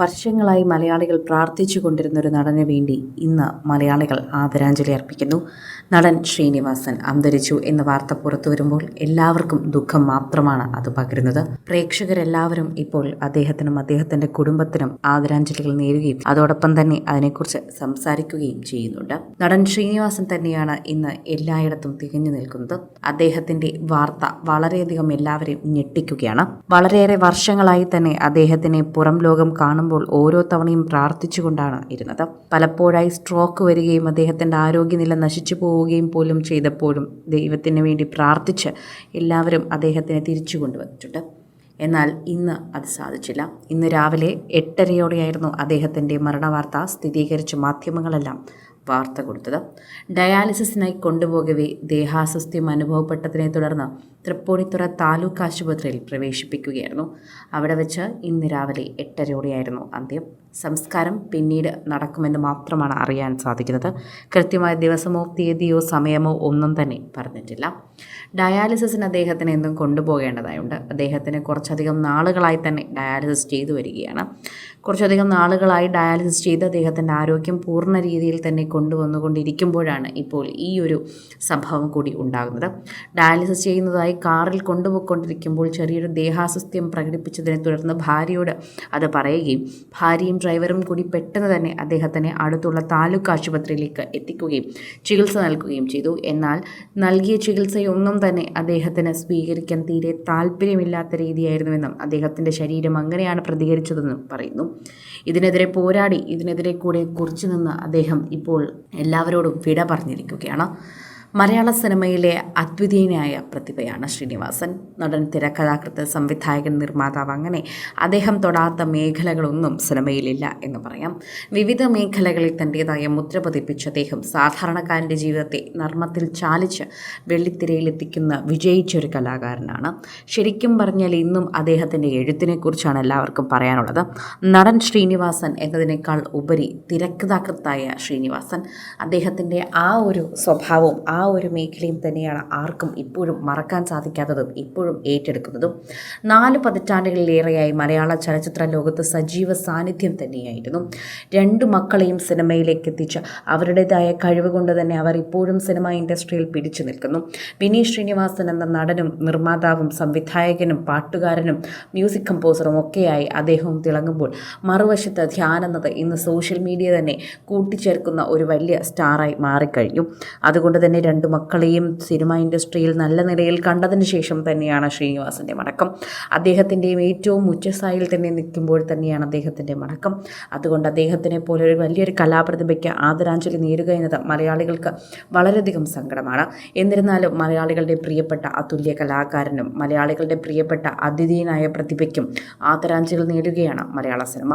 വർഷങ്ങളായി മലയാളികൾ പ്രാർത്ഥിച്ചു കൊണ്ടിരുന്ന ഒരു നടന് വേണ്ടി ഇന്ന് മലയാളികൾ ആദരാഞ്ജലി അർപ്പിക്കുന്നു. നടൻ ശ്രീനിവാസൻ അന്തരിച്ചു എന്ന വാർത്ത പുറത്തു വരുമ്പോൾ എല്ലാവർക്കും ദുഃഖം മാത്രമാണ് അത് പകരുന്നത്. പ്രേക്ഷകരെല്ലാവരും ഇപ്പോൾ അദ്ദേഹത്തിനും അദ്ദേഹത്തിന്റെ കുടുംബത്തിനും ആദരാഞ്ജലികൾ നേരുകയും അതോടൊപ്പം തന്നെ അതിനെക്കുറിച്ച് സംസാരിക്കുകയും ചെയ്യുന്നുണ്ട്. നടൻ ശ്രീനിവാസൻ തന്നെയാണ് ഇന്ന് എല്ലായിടത്തും തികഞ്ഞു നിൽക്കുന്നത്. അദ്ദേഹത്തിന്റെ വാർത്ത വളരെയധികം എല്ലാവരെയും ഞെട്ടിക്കുകയാണ്. വളരെയേറെ വർഷങ്ങളായി തന്നെ അദ്ദേഹത്തിനെ പുറം ലോകം കാണുമ്പോൾ ഓരോ തവണയും പ്രാർത്ഥിച്ചുകൊണ്ടാണ് ഇരുന്നത്. പലപ്പോഴായി സ്ട്രോക്ക് വരികയും അദ്ദേഹത്തിന്റെ ആരോഗ്യനില നശിച്ചു പോവുകയും പോലും ചെയ്തപ്പോഴും ദൈവത്തിന് വേണ്ടി പ്രാർത്ഥിച്ച് എല്ലാവരും അദ്ദേഹത്തിനെ തിരിച്ചു കൊണ്ടുവന്നിട്ടുണ്ട്. എന്നാൽ ഇന്ന് അത് സാധിച്ചില്ല. ഇന്ന് രാവിലെ എട്ടരയോടെയായിരുന്നു അദ്ദേഹത്തിന്റെ മരണവാർത്ത സ്ഥിരീകരിച്ച മാധ്യമങ്ങളെല്ലാം വാർത്ത കൊടുത്തത്. ഡയാലിസിസിനായി കൊണ്ടുപോകവേ ദേഹാസ്വസ്ഥ്യം അനുഭവപ്പെട്ടതിനെ തുടർന്ന് തൃപ്പൂണിത്തുറ താലൂക്ക് ആശുപത്രിയിൽ പ്രവേശിപ്പിക്കുകയായിരുന്നു. അവിടെ വെച്ച് ഇന്ന് രാവിലെ എട്ടരയോടെയായിരുന്നു അന്ത്യം. സംസ്കാരം പിന്നീട് നടക്കുമെന്ന് മാത്രമാണ് അറിയാൻ സാധിക്കുന്നത്. കൃത്യമായ ദിവസമോ തീയതിയോ സമയമോ ഒന്നും തന്നെ പറഞ്ഞിട്ടില്ല. ഡയാലിസിസിന് അദ്ദേഹത്തിന് എന്തും കൊണ്ടുപോകേണ്ടതായുണ്ട്. അദ്ദേഹത്തിന് കുറച്ചധികം നാളുകളായി തന്നെ ഡയാലിസിസ് ചെയ്തു വരികയാണ്. കുറച്ചധികം നാളുകളായി ഡയാലിസിസ് ചെയ്ത് അദ്ദേഹത്തിന്റെ ആരോഗ്യം പൂർണ രീതിയിൽ തന്നെ കൊണ്ടുവന്നുകൊണ്ടിരിക്കുമ്പോഴാണ് ഇപ്പോൾ ഈ ഒരു സംഭവം കൂടി ഉണ്ടാകുന്നത്. ഡയാലിസിസ് ചെയ്യുന്നതായി കാറിൽ കൊണ്ടുപോയിക്കൊണ്ടിരിക്കുമ്പോൾ ചെറിയൊരു ദേഹാസ്വസ്ഥ്യം പ്രകടിപ്പിച്ചതിനെ തുടർന്ന് ഭാര്യയോട് അത് പറയുകയും ഭാര്യയും ഡ്രൈവറും കൂടി പെട്ടെന്ന് തന്നെ അദ്ദേഹത്തിനെ അടുത്തുള്ള താലൂക്ക് ആശുപത്രിയിലേക്ക് എത്തിക്കുകയും ചികിത്സ നൽകുകയും ചെയ്തു. എന്നാൽ നൽകിയ ചികിത്സയൊന്നും തന്നെ അദ്ദേഹത്തിന് സ്വീകരിക്കാൻ തീരെ താല്പര്യമില്ലാത്ത രീതിയായിരുന്നുവെന്നും അദ്ദേഹത്തിന്റെ ശരീരം അങ്ങനെയാണ് പ്രതികരിച്ചതെന്നും പറയുന്നു. ഇതിനെതിരെ പോരാടി ഇതിനെതിരെ കൂടെ കുറിച്ചു നിന്ന് അദ്ദേഹം ഇപ്പോൾ എല്ലാവരോടും വിട പറഞ്ഞിരിക്കുകയാണ്. മലയാള സിനിമയിലെ അദ്വിതീയനായ പ്രതിഭയാണ് ശ്രീനിവാസൻ. നടൻ തിരക്കഥാകൃത്ത് സംവിധായകൻ നിർമ്മാതാവ് അങ്ങനെ അദ്ദേഹം തൊടാത്ത മേഖലകളൊന്നും സിനിമയിലില്ല എന്ന് പറയാം. വിവിധ മേഖലകളിൽ തന്റേതായ മുദ്ര പതിപ്പിച്ച അദ്ദേഹം സാധാരണക്കാരന്റെ ജീവിതത്തെ നർമ്മത്തിൽ ചാലിച്ച് വെള്ളിത്തിരയിലെത്തിക്കുന്ന വിജയിച്ചൊരു കലാകാരനാണ്. ശരിക്കും പറഞ്ഞാൽ ഇന്നും അദ്ദേഹത്തിന്റെ എഴുത്തിനെക്കുറിച്ചാണ് എല്ലാവർക്കും പറയാനുള്ളത്. നടൻ ശ്രീനിവാസൻ എന്നതിനേക്കാൾ ഉപരി തിരക്കഥാകൃത്തായ ശ്രീനിവാസൻ. അദ്ദേഹത്തിന്റെ ആ ഒരു സ്വഭാവവും ആ ഒരു മേഖലയും തന്നെയാണ് ആർക്കും ഇപ്പോഴും മറക്കാൻ സാധിക്കാത്തതും ഇപ്പോഴും ഏറ്റെടുക്കുന്നതും. നാല് പതിറ്റാണ്ടുകളിലേറെയായി മലയാള ചലച്ചിത്ര ലോകത്ത് സജീവ സാന്നിധ്യം തന്നെയായിരുന്നു. രണ്ട് മക്കളെയും സിനിമയിലേക്ക് എത്തിച്ച അവരുടേതായ കഴിവ് കൊണ്ട് തന്നെ അവർ ഇപ്പോഴും സിനിമ ഇൻഡസ്ട്രിയിൽ പിടിച്ചു നിൽക്കുന്നു. വിനീത് ശ്രീനിവാസൻ എന്ന നടനും നിർമ്മാതാവും സംവിധായകനും പാട്ടുകാരനും മ്യൂസിക് കമ്പോസറും ഒക്കെയായി അദ്ദേഹവും തിളങ്ങുമ്പോൾ മറുവശത്ത് ധ്യാൻ എന്നത് ഇന്ന് സോഷ്യൽ മീഡിയ തന്നെ കൂട്ടിച്ചേർക്കുന്ന ഒരു വലിയ സ്റ്റാറായി മാറിക്കഴിഞ്ഞു. അതുകൊണ്ട് തന്നെ രണ്ട് മക്കളെയും സിനിമ ഇൻഡസ്ട്രിയിൽ നല്ല നിലയിൽ കണ്ടതിന് ശേഷം തന്നെയാണ് ശ്രീനിവാസന്റെ മടക്കം. അദ്ദേഹത്തിന്റെയും ഏറ്റവും ഉച്ചസ്ഥായിൽ തന്നെ നിൽക്കുമ്പോൾ തന്നെയാണ് അദ്ദേഹത്തിന്റെ മടക്കം. അതുകൊണ്ട് അദ്ദേഹത്തിനെ പോലെ ഒരു വലിയൊരു കലാപ്രതിഭയ്ക്ക് ആദരാഞ്ജലി നേരുക എന്നത് മലയാളികൾക്ക് വളരെയധികം സങ്കടമാണ്. എന്നിരുന്നാലും മലയാളികളുടെ പ്രിയപ്പെട്ട അതുല്യ കലാകാരനും മലയാളികളുടെ പ്രിയപ്പെട്ട അതിഥിയനായ പ്രതിഭയ്ക്കും ആദരാഞ്ജലി നേടുകയാണ് മലയാള സിനിമ.